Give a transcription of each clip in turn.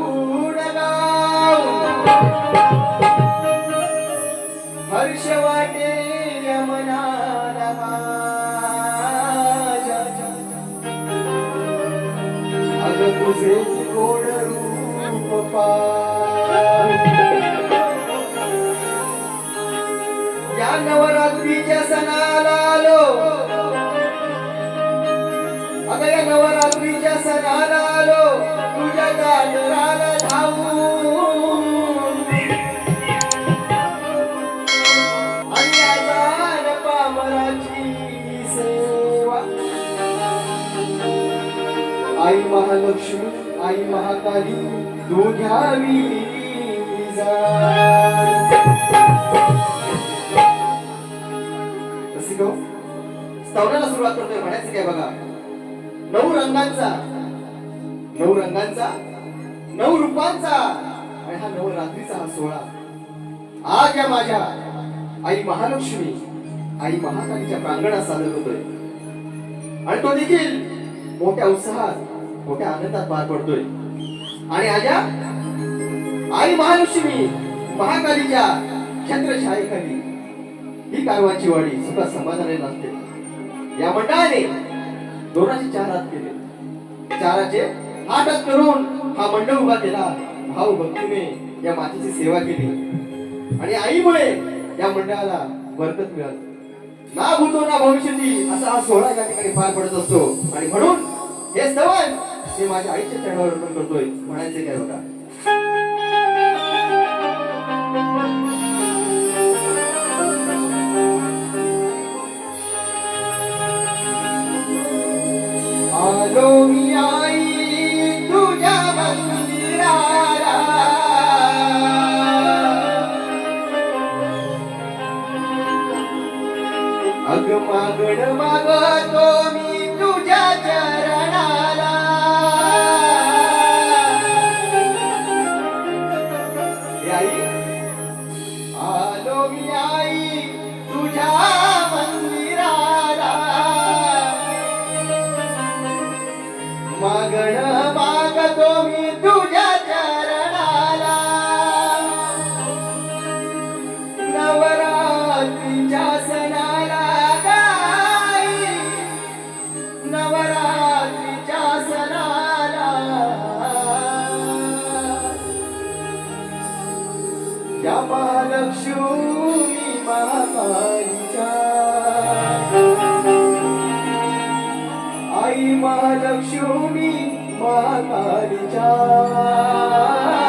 गुणगाव हर्ष नवरात्रीच्या सणाला आलो. अग या नवरात्रीच्या सणाला आई महालक्ष्मी आई महाकाली दोघ्यावी स्तवनाला सुरुवात करतोय म्हणायचं काय बघा? नऊ रंगांचा नऊ रंगांचा नऊ रूपांचा आणि हा नऊ रात्रीचा हा सोहळा. आज या माझ्या आई महालक्ष्मी आई महाकालीच्या प्रांगणात सादर होतोय. आणि तो देखील मोठ्या उत्साहात मोठ्या आनंदात पार पडतोय. आणि आजा आई महालक्ष्मी महाकालीच्या छत्रछायेखाली ही कारवांची वाडी सुद्धा समाधानाने नसते या मंडळाने दोनाचे चार हात केले. चाराचे हातात करून हा मंडळ उभा केला. भाऊ भक्तीने या मातेची सेवा केली. आणि आईमुळे या मंडळाला बरकत मिळाली. ना भूतो ना भविष्यती असा हा सोहळा या ठिकाणी पार पडत असतो. आणि म्हणून हे सवय जे माझ्या आईच्या चरणावर अर्पण करतोय. म्हणायचे काय बघा आलो मी आई तुझ्या मंदिराला. अग मागण मागतो मागतो मी तुझ्या चरणाला. नवरात्रीच्या सणाला गाई नवरात्रीच्या सणाला. या महालक्ष्मी महाकालीच्या आई महालक्ष्मी महाकालीच्या या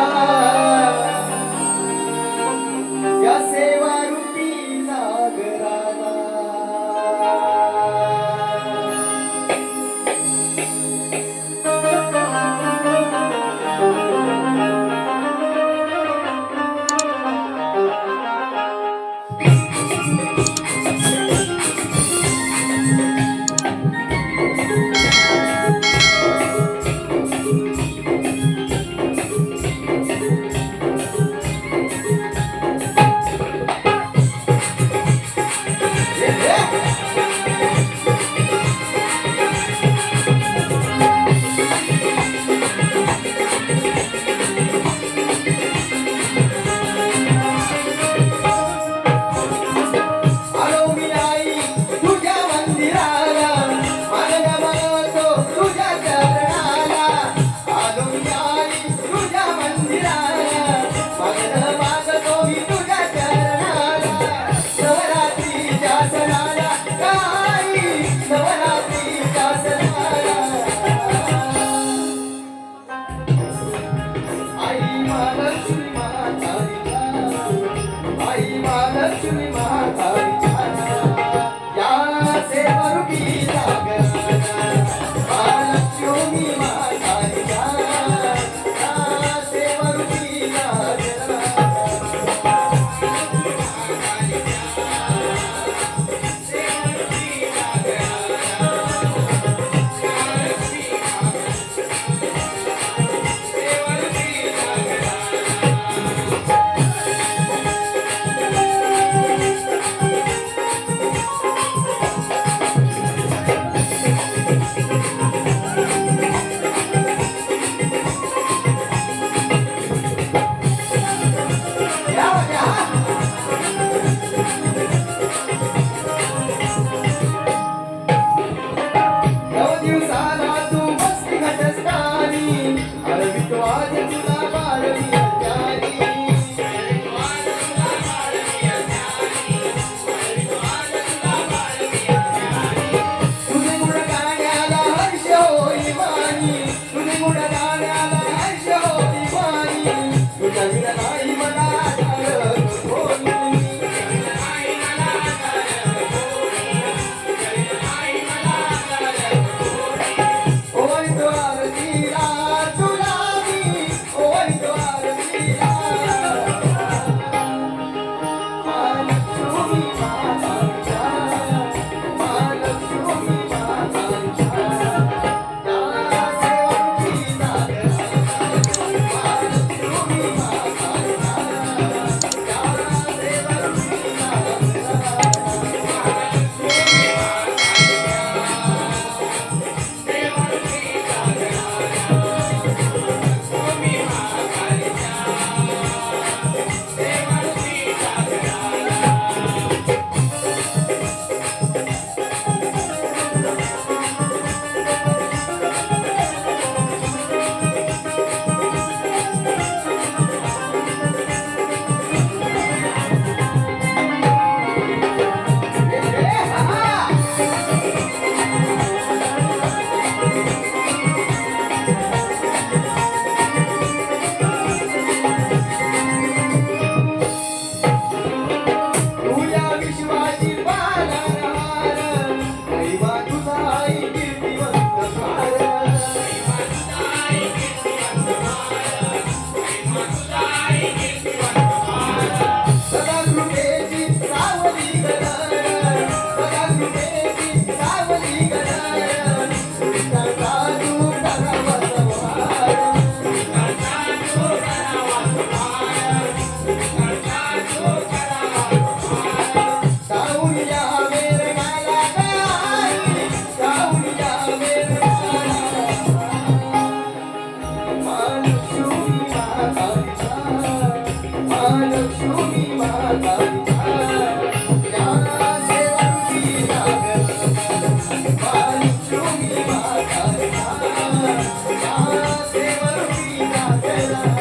Yes.